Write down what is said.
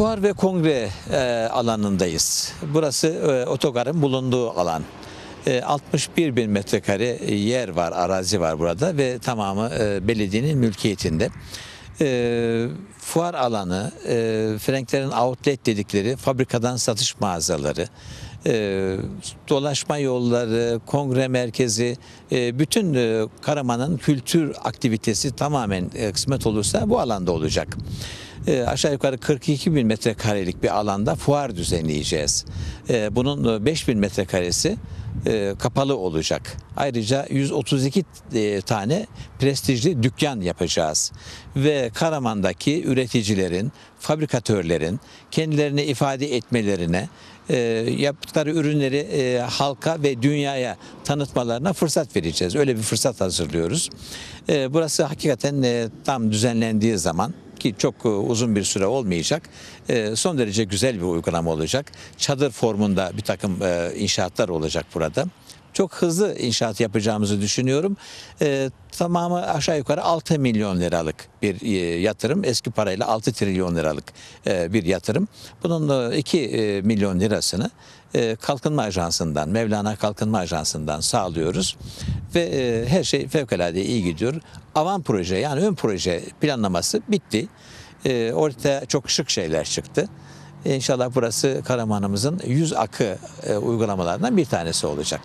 Fuar ve kongre e, alanındayız. Burası e, otogarın bulunduğu alan. E, 61 bin metrekare yer var, arazi var burada ve tamamı e, belediyenin mülkiyetinde. E, fuar alanı, e, Frenklerin outlet dedikleri fabrikadan satış mağazaları, e, dolaşma yolları, kongre merkezi, e, bütün e, Karaman'ın kültür aktivitesi tamamen e, kısmet olursa bu alanda olacak. E, aşağı yukarı 42 bin metrekarelik bir alanda fuar düzenleyeceğiz. E, bunun 5 bin metrekaresi e, kapalı olacak. Ayrıca 132 e, tane prestijli dükkan yapacağız. Ve Karaman'daki üreticilerin, fabrikatörlerin kendilerini ifade etmelerine, e, yaptıkları ürünleri e, halka ve dünyaya tanıtmalarına fırsat vereceğiz. Öyle bir fırsat hazırlıyoruz. E, burası hakikaten e, tam düzenlendiği zaman ki çok e, uzun bir süre olmayacak. E, Son derece güzel bir uygulama olacak. Çadır formunda bir takım e, inşaatlar olacak burada. Çok hızlı inşaat yapacağımızı düşünüyorum. E, tamamı aşağı yukarı 6 milyon liralık bir e, yatırım. Eski parayla 6 trilyon liralık e, bir yatırım. Bunun e, 2 e, milyon lirasını e, Kalkınma Ajansı'ndan, Mevlana Kalkınma Ajansı'ndan sağlıyoruz. Ve e, her şey fevkalade iyi gidiyor. Avan proje yani ön proje planlaması bitti. E, ortaya çok şık şeyler çıktı. İnşallah burası Karaman'ımızın yüz akı e, uygulamalarından bir tanesi olacak.